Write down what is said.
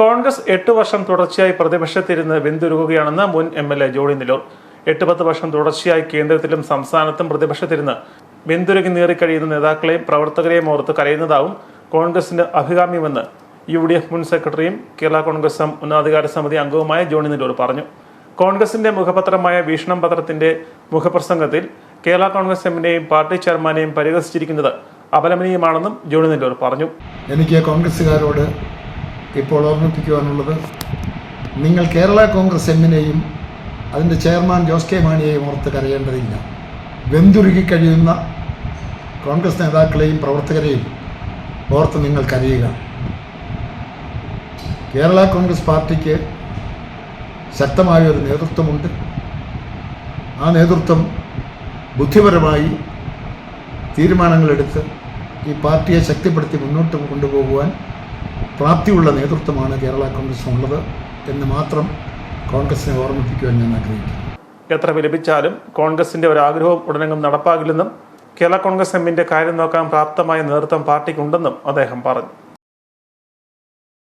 കോൺഗ്രസ് എട്ട് വർഷം തുടർച്ചയായി പ്രതിപക്ഷത്തിരുന്ന് വെന്തുരുകുകയാണെന്ന് മുൻ M L A Johny Nelloor എട്ട് പത്ത് വർഷം തുടർച്ചയായി കേന്ദ്രത്തിലും സംസ്ഥാനത്തും പ്രതിപക്ഷത്തിരുന്ന് വെന്തുരുകി നീറിക്കഴിയുന്ന നേതാക്കളെയും പ്രവർത്തകരെയും ഓർത്ത് കരയുന്നതാവും കോൺഗ്രസിന്റെ അഭികാമ്യമെന്ന് യു ഡി എഫ് മുൻ സെക്രട്ടറിയും കേരള കോൺഗ്രസ് ഉന്നതാധികാര സമിതി അംഗവുമായ ജോണി നിലൂർ പറഞ്ഞു. കോൺഗ്രസിന്റെ മുഖപത്രമായ വീക്ഷണം പത്രത്തിന്റെ മുഖപ്രസംഗത്തിൽ കേരള കോൺഗ്രസ് എമ്മിനെയും പാർട്ടി ചെയർമാനെയും പരിഹസിച്ചിരിക്കുന്നത് അപലപനീയമാണെന്നും ജോണി നിലൂർ പറഞ്ഞു. എനിക്ക് കോൺഗ്രസ്സുകാരോട് ഇപ്പോൾ ഓർമ്മിപ്പിക്കുവാനുള്ളത് നിങ്ങൾ കേരള കോൺഗ്രസ് എമ്മിനെയും അതിന്റെ ചെയർമാൻ ജോസ് കെ മാണിയെയും ഓർത്ത് കരയേണ്ടതില്ല. വെന്തുരുകി കഴിയുന്ന കോൺഗ്രസ് നേതാക്കളെയും പ്രവർത്തകരെയും ഓർത്ത് നിങ്ങൾ കരയുക. കേരള കോൺഗ്രസ് പാർട്ടിക്ക് ശക്തമായ ഒരു നേതൃത്വമുണ്ട്. ആ നേതൃത്വം ബുദ്ധിപരമായി തീരുമാനങ്ങളെടുത്ത് ഈ പാർട്ടിയെ ശക്തിപ്പെടുത്തി മുന്നോട്ട് കൊണ്ടുപോകുവാൻ പ്രാപ്തിയുള്ള നേതൃത്വമാണ് കേരള കോൺഗ്രസിനുള്ളത് എന്ന് മാത്രം കോൺഗ്രസിനെ ഓർമ്മിപ്പിക്കുവാൻ ഞാൻ ആഗ്രഹിക്കുന്നു. എത്ര വിലപിച്ചാലും കോൺഗ്രസിന്റെ ഒരു ആഗ്രഹവും ഉടനെങ്ങും നടപ്പാകില്ലെന്നും കേരള കോൺഗ്രസ് എമ്മിന്റെ കാര്യം നോക്കാൻ പ്രാപ്തമായ നേതൃത്വം പാർട്ടിക്കുണ്ടെന്നും അദ്ദേഹം പറഞ്ഞു.